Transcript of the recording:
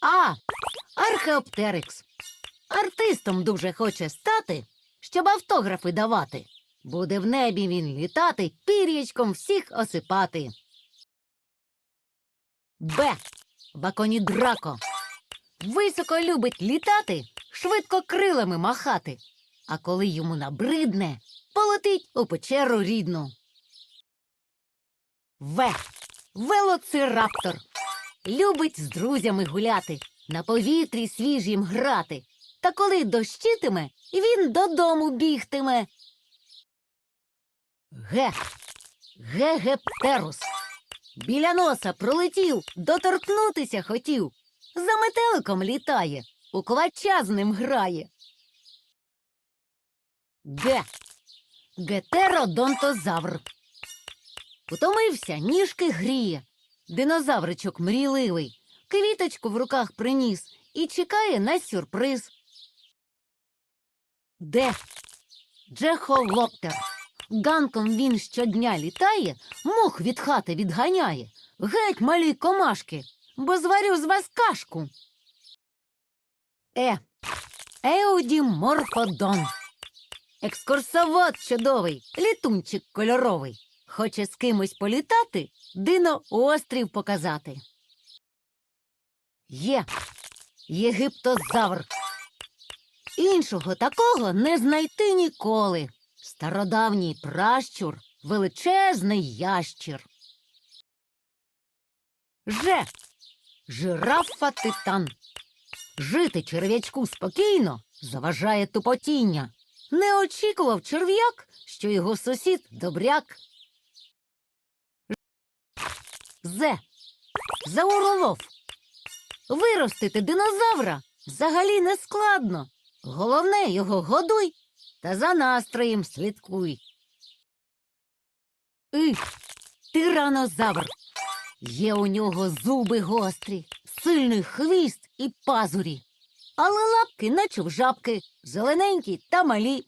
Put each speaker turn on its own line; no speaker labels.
А. Археоптерикс. Артистом дуже хоче стати, щоб автографи давати. Буде в небі він літати, пір'ячком всіх осипати. Б. Баконідрако. Високо любить літати, швидко крилами махати. А коли йому набридне, полетить у печеру рідну. В. Велоцираптор. Любить з друзями гуляти, на повітрі свіжім грати. Та коли дощитиме, він додому бігтиме. Ге. Гегептерус. Біля носа пролетів, доторкнутися хотів. За метеликом літає, у квача з ним грає. Ге. Гетеродонтозавр. Утомився, ніжки гріє. Динозавричок мрійливий, квіточку в руках приніс і чекає на сюрприз. Де? Джехолоптер. Ганком він щодня літає, мух від хати відганяє. Геть малі комашки, бо зварю з вас кашку. Е. Еудіморфодон. Екскурсовод чудовий, літунчик кольоровий. Хоче з кимось політати, дино острів показати. Є. Єгиптозавр. Іншого такого не знайти ніколи. Стародавній пращур, величезний ящір. Ж. Жирафа титан. Жити черв'ячку спокійно заважає тупотіння. Не очікував черв'як, що його сусід добряк. Зе. Зауролов. Виростити динозавра взагалі не складно. Головне його годуй та за настроєм слідкуй. І. Тиранозавр. Є у нього зуби гострі, сильний хвіст і пазурі. Але лапки, наче в жабки, зелененькі та малі.